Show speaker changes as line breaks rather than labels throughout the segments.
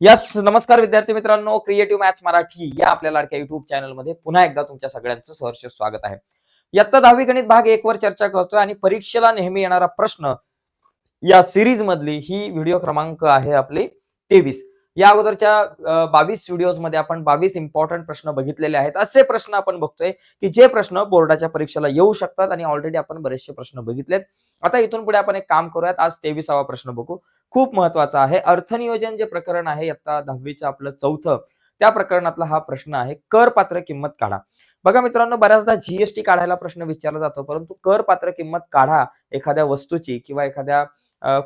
Yes नमस्कार विद्यार्थी मित्रांनो क्रिएटिव्ह मॅथ्स मराठी या आपल्या लाडक्या युट्यूब चॅनलमध्ये पुन्हा एकदा तुमच्या सगळ्यांचं सहर्ष स्वागत आहे. इयत्ता दहावी गणित भाग एक वर चर्चा करतोय आणि परीक्षेला नेहमी येणारा प्रश्न या सिरीज मधली ही व्हिडिओ क्रमांक आहे आपली तेवीस. या अगोदरच्या बावीस व्हिडिओजमध्ये आपण बावीस इम्पॉर्टंट प्रश्न बघितलेले आहेत. असे प्रश्न आपण बघतोय की जे प्रश्न बोर्डाच्या परीक्षेला येऊ शकतात आणि ऑलरेडी आपण बरेचसे प्रश्न बघितलेत. आता इथून पुढे आपण एक काम करूयात. आज तेवीसावा प्रश्न बघू. खूप महत्त्वाचा आहे. अर्थनियोजन जे प्रकरण आहे आता दहावीचं आपलं चौथं त्या प्रकरणातला हा प्रश्न आहे. करपात्र किंमत काढा. बघा मित्रांनो बऱ्याचदा जीएसटी काढायला प्रश्न विचारला जातो परंतु करपात्र किंमत काढा एखाद्या वस्तूची किंवा एखाद्या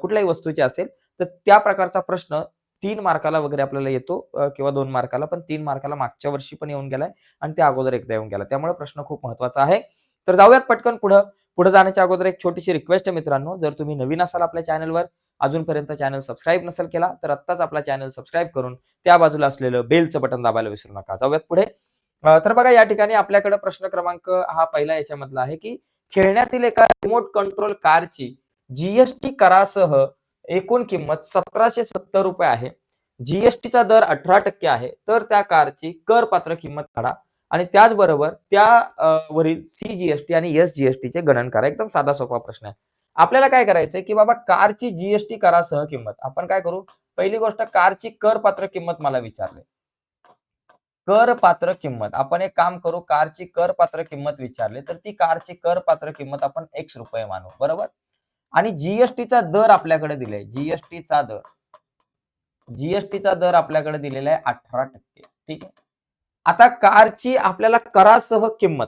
कुठल्याही वस्तूची असेल तर त्या प्रकारचा प्रश्न तीन मार्काला वगैरे आपल्याला येतो किंवा दोन मार्काला पण तीन मार्काला मागच्या वर्षी पण येऊन गेलाय आणि त्या अगोदर एकदा येऊन गेला. त्यामुळे प्रश्न खूप महत्त्वाचा आहे. तर जाऊयात पटकन पुढं. पुढे जाण्याच्या अगोदर एक छोटीशी रिक्वेस्ट आहे मित्रांनो. जर तुम्ही नवीन असाल आपल्या चॅनलवर अजूनपर्यंत चॅनल सबस्क्राईब नसेल केला तर आत्ताच आपला चॅनल सबस्क्राईब करून त्या बाजूला असलेलं बेलचं बटन दाबायला विसरू नका. जाऊयात पुढे. तर बघा या ठिकाणी आपल्याकडे प्रश्न क्रमांक हा पहिला याच्यामधला आहे की खेळण्यातील एका रिमोट कंट्रोल कारची जीएसटी करासह एकूण किंमत सतराशे सत्तर रुपये आहे. जीएसटीचा दर अठरा टक्के आहे. तर त्या कारची कर पात्र किंमत काढा. आणि त्याचबरोबर त्या वरील सी जीएसटी आणि एस जीएसटीचे गणन करा. एकदम साधा सोपा प्रश्न आहे. आपल्याला काय करायचंय की बाबा कारची जीएसटी करासह किंमत. आपण काय करू? पहिली गोष्ट कारची करपात्र किंमत मला विचारले करपात्र किंमत. आपण एक काम करू कारची करपात्र किंमत विचारले तर ती कारची करपात्र किंमत आपण एक्स रुपये मानू. बरोबर? आणि जीएसटीचा दर आपल्याकडे दिलाय. जीएसटीचा दर. जीएसटीचा दर आपल्याकडे दिलेला आहे अठरा टक्के. ठीक आहे? आता कारची आपल्याला करासह किंमत.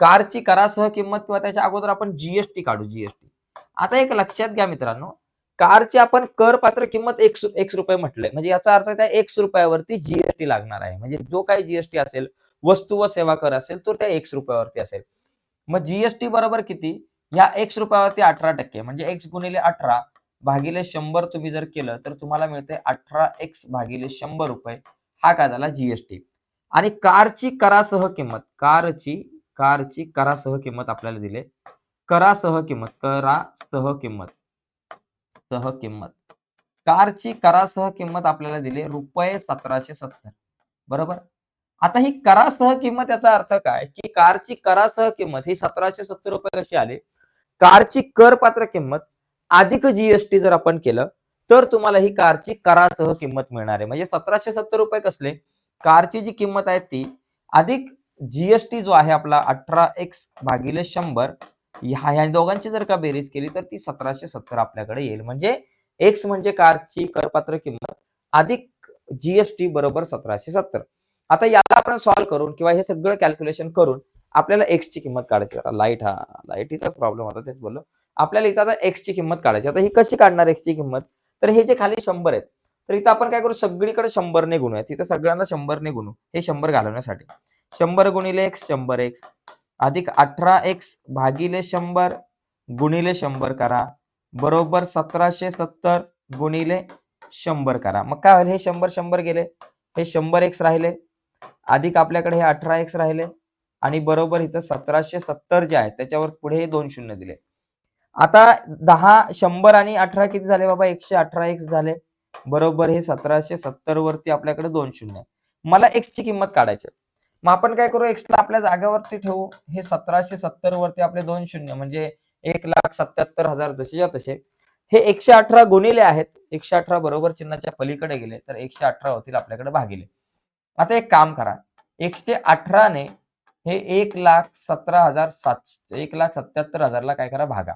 कारची करासह किंमत किंवा त्याच्या अगोदर आपण जीएसटी काढू जीएसटी आता एक लक्षात घ्या मित्रांनो कारची आपण कर पात्र किंमत एक एक रुपये म्हटलंय. म्हणजे याचा अर्थ त्या एकशे रुपयावरती जीएसटी लागणार आहे. म्हणजे जो काही जीएसटी असेल वस्तू व सेवा कर असेल तो त्या एक्स रुपयावरती असेल. मग जीएसटी बरोबर किती? या एक्स रुपयावरती अठरा टक्के. म्हणजे एक्स गुणिले अठरा भागिले शंभर तुम्ही जर केलं तर तुम्हाला मिळते अठरा एक्स भागिले शंभर रुपये. हा काय झाला? जीएसटी आणि कारची करासह किंमत कारची कारची करासह किंमत आपल्याला दिले. करासह किंमत करासह किंमत. सह किंमत. कारची करासह किंमत आपल्याला दिली रुपये सतराशे सत्तर. बरोबर? आता ही करासह किंमत याचा अर्थ काय? की कारची करासह किंमत ही सतराशे सत्तर रुपये कशी आली? कारची करपात्र किंमत अधिक जीएसटी जर आपण केलं तर तुम्हाला ही कारची करासह किंमत मिळणार आहे. म्हणजे सतराशे सत्तर रुपये कसले? कारची जी किंमत आहे ती अधिक जीएसटी जो आहे आपला अठरा एक्स भागिले शंभर ह्या ह्या दोघांची जर का बेरीज केली तर ती सतराशे सत्तर आपल्याकडे येईल. म्हणजे एक्स म्हणजे कारची करपात्र किंमत अधिक जीएसटी बरोबर सतराशे सत्तर. आता याला आपण सॉल्व्ह करून किंवा हे सगळं कॅल्क्युलेशन करून आपल्याला एक्स ची किंमत काढायची आता लाइट हा लाईटीचाच प्रॉब्लेम होता तेच बोललो. आपल्याला इथं आता एक्स ची किंमत काढायची आता ही कशी काढणार एक्स ची किंमत? तर हे जे खाली शंभर आहेत तर इथं आपण काय करू? सगळीकडे शंभरने गुणूया. तिथं सगळ्यांना शंभरने गुणू. हे शंभर घालवण्यासाठी. शंभर गुणिले एक्स शंभर एक्स अधिक अठरा एक्स भागिले शंभर गुणिले शंभर करा. बरोबर सतराशे सत्तर गुणिले शंभर करा. मग काय होईल? हे शंभर शंभर गेले. हे शंभर एक्स राहिले. अधिक आपल्याकडे हे अठरा एक्स राहिले. आणि बरोबर इथं सतराशे सत्तर जे आहे त्याच्यावर पुढे हे दोन शून्य दिले. आता दहा शंभर आणि अठरा किती झाले बाबा? एकशे अठरा एक्स झाले. बरोबर हे सतराशे सत्तर वरती आपल्याकडे दोन शून्य मला एक्स ची किंमत काढायची आहे. मग आपण काय करू एक्सला आपल्या जागेवरती ठेवू. हे सतराशे सत्तर वरती आपले दोन शून्य म्हणजे एक लाख सत्याहत्तर हजार जसेच्या तसे हे एकशे अठरा गुणिले आहेत. एकशे अठरा बरोबर चिन्हाच्या पलीकडे गेले तर एकशे अठरा होतील आपल्याकडे भागिले. आता एक काम करा. एकशे अठराने हे एक लाख सतरा हजार सातशे एक लाख सत्याहत्तर हजारला काय करा भागा.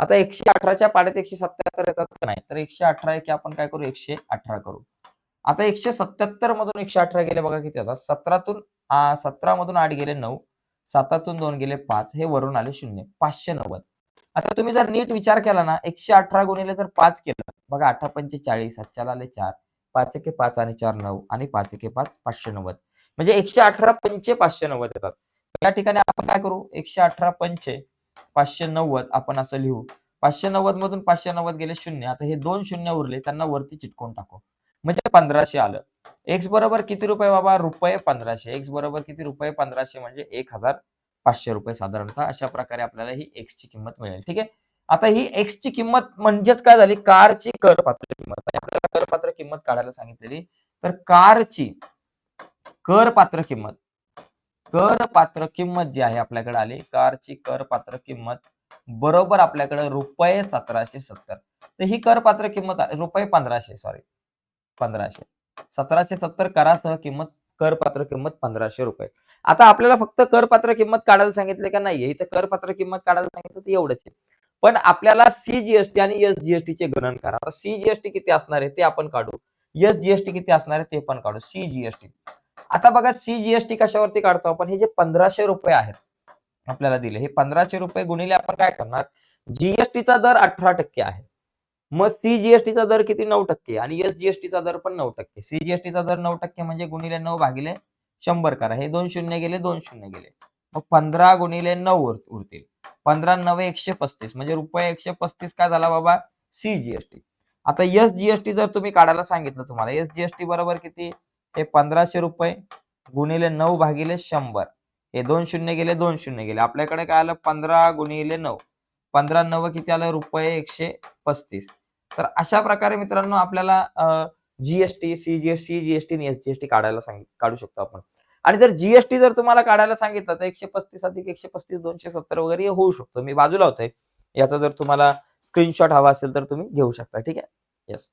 आता एकशे अठराच्या पाड्यात एकशे सत्याहत्तर येतात का नाही? तर एकशे अठरा की आपण काय करू एकशे अठरा करू. आता एकशे सत्याहत्तर मधून एकशे अठरा गेले बघा किती होता सतरातून सतरा मधून आठ गेले नऊ सातातून दोन गेले पाच हे वरून आले शून्य पाचशे नव्वद. आता तुम्ही जर नीट विचार केला ना एकशे अठरा गुणिले जर पाच केलं बघा अठरा पंचे चाळीस हातच्याला आले चार पाच एके पाच आणि चार नऊ आणि पाच एके पाच पाचशे नव्वद. म्हणजे एकशे अठरा पंचे पाचशे नव्वद येतात. या ठिकाणी आपण काय करू? एकशे अठरा पंचे पाचशे नव्वद आपण असं लिहू. पाचशे नव्वद मधून पाचशे नव्वद गेले शून्य आता हे दोन शून्य उरले त्यांना वरती चिटकवून टाकू. म्हणजे पंधराशे आलं. एक्स बरोबर किती रुपये बाबा? रुपये पंधराशे. एक्स बरोबर किती? रुपये पंधराशे म्हणजे एक हजार पाचशे रुपये साधारणतः अशा प्रकारे आपल्याला ही एक्स ची किंमत मिळेल. ठीक आहे? आता ही एक्स ची किंमत म्हणजेच काय झाली? कारची करपात्र किंमत. आपल्याला करपात्र किंमत काढायला सांगितलेली. तर कारची करपात्र किंमत. करपात्र किंमत जी आहे आपल्याकडे आली. कारची करपात्र किंमत बरोबर आपल्याकडे रुपये सतराशे सत्तर. तर ही करपात्र किंमत रुपये पंधराशे सॉरी पंधराशे. सतराशे सत्तर करासह किंमत करपात्र किंमत पंधराशे रुपये. आता आपल्याला फक्त करपात्र किंमत काढायला सांगितले का नाहीये? इथं करपात्र किंमत काढायला सांगितलं तर एवढंच आहे. पण आपल्याला सीजीएसटी आणि एस जीएसटी चे गणन करा. आता सीजीएसटी किती असणार आहे ते आपण काढू. एस जीएसटी किती असणार आहे ते पण काढू. सीजीएसटी आता बघा सीजीएसटी कशावरती काढतो आपण? हे जे पंधराशे रुपये आहेत आपल्याला दिले हे पंधराशे रुपये गुणिले आपण काय करणार? जीएसटीचा दर अठरा टक्के आहे. मग सीजीएसटीचा दर किती? नऊ टक्के. आणि एस जीएसटीचा दर पण नऊ टक्के. सीजीएसटीचा दर नऊ टक्के म्हणजे गुणिले नऊ भागिले शंभर करा. हे दोन शून्य गेले दोन शून्य गेले. मग पंधरा गुणिले नऊ उरतील. पंधरा नवे एकशे पस्तीस. म्हणजे रुपये एकशे पस्तीस काय झाला बाबा? सीजीएसटी आता एस जीएसटी जर तुम्ही काढायला सांगितलं तुम्हाला एस जीएसटी बरोबर किती? हे पंधराशे रुपये गुणिले नऊ भागिले शंभर. हे दोन शून्य गेले दोन शून्य गेले. आपल्याकडे काय आलं? पंधरा गुणिले नऊ. पंधरा नव किती आलं? रुपये एकशे पस्तीस. तर अशा प्रकारे मित्रांनो आपल्याला जीएसटी सीजीएसटी जीएसटी आणि एस जीएसटी काढायला सांग काढू शकतो आपण. आणि जर जीएसटी जर तुम्हाला काढायला सांगितलं तर एकशे पस्तीस अधिक एकशे पस्तीस दोनशे सत्तर वगैरे होऊ शकतो. मी बाजूला होतोय. याचा जर तुम्हाला स्क्रीनशॉट हवा असेल तर तुम्ही घेऊ शकता. ठीक आहे? येस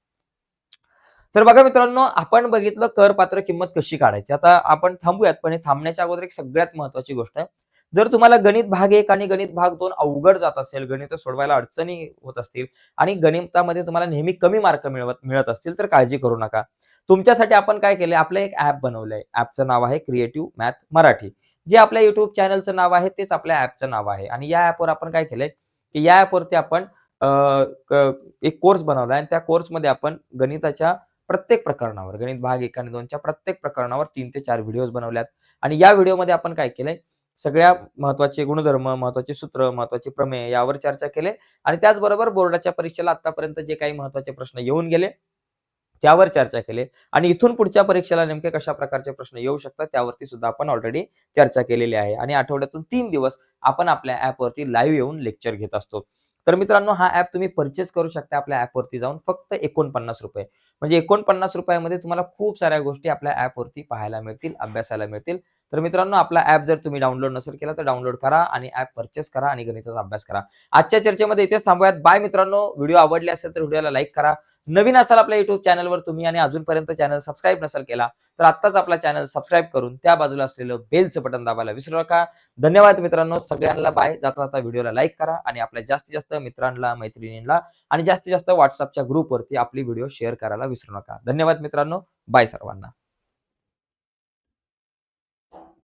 तर बघा मित्रांनो आपण बघितलं करपात्र किंमत कशी काढायची? आता आपण थांबूयात पण हे थांबण्याच्या अगोदर एक सगळ्यात महत्वाची गोष्ट आहे. जर तुम्हाला गणित भाग एक आणि गणित भाग दोन अवघड जात असेल गणित सोडवायला अडचणी होत असतील आणि गणितामध्ये तुम्हाला नेहमी कमी मार्क मिळवत मिळत असतील तर काळजी करू नका. तुमच्यासाठी आपण काय केलंय? आपलं एक ऍप बनवलंय. ऍपचं नाव आहे क्रिएटिव्ह मॅथ मराठी. जे आपल्या युट्यूब चॅनलचं नाव आहे तेच आपल्या ऍपचं नाव आहे. आणि या ऍपवर आपण काय केलंय? की या ऍपवरती आपण एक कोर्स बनवलाय आणि त्या कोर्समध्ये आपण गणिताच्या प्रत्येक प्रकरणावर गणित भाग एक आणि दोनच्या प्रत्येक प्रकरणावर तीन ते चार व्हिडिओज बनवल्यात. आणि या व्हिडिओमध्ये आपण काय केलंय? सगळ्या महत्त्वाचे गुणधर्म महत्त्वाचे सूत्र महत्त्वाचे प्रमेय यावर चर्चा केले आणि त्याचबरोबर बोर्डाच्या परीक्षेला आतापर्यंत जे काही महत्त्वाचे प्रश्न येऊन गेले त्यावर चर्चा केली आणि इथून पुढच्या परीक्षेला नेमके कशा प्रकारचे प्रश्न येऊ शकतात त्यावरती सुद्धा आपण ऑलरेडी चर्चा केलेली आहे आणि आठवड्यातून तीन दिवस आपण आपल्या ऍपवरती लाईव्ह येऊन लेक्चर घेत असतो. तर मित्रांनो हा ऍप तुम्ही परचेस करू शकता आपल्या ऍपवरती जाऊन फक्त एकोणपन्नास रुपये. म्हणजे एकोणपन्नास रुपयामध्ये तुम्हाला खूप साऱ्या गोष्टी आपल्या ऍपवरती पाहायला मिळतील अभ्यासाला मिळतील. तर मित्रांनो आपला ऍप जर तुम्ही डाउनलोड नसेल केला तर डाउनलोड करा आणि ऍप परचेस करा आणि गणिताचा अभ्यास करा. आजच्या चर्चेमध्ये इथेच थांबूयात. बाय मित्रांनो. व्हिडिओ आवडले असेल तर व्हिडिओला लाईक करा. नवीन असाल आपल्या युट्यूब चॅनलवर तुम्ही आणि अजूनपर्यंत चॅनल सबस्क्राईब नसेल केला तर आत्ताच आपला चॅनल सबस्क्राईब करून त्या बाजूला असलेलं बेलचं बटन दाबायला विसरू नका. धन्यवाद मित्रांनो. सगळ्यांना बाय जाता जाता व्हिडिओला लाईक करा आणि आपल्या जास्तीत जास्त मित्रांना मैत्रिणींना आणि जास्तीत जास्त व्हॉट्सअपच्या ग्रुपवरती आपली व्हिडिओ शेअर करायला विसरू नका. धन्यवाद मित्रांनो. बाय सर्वांना.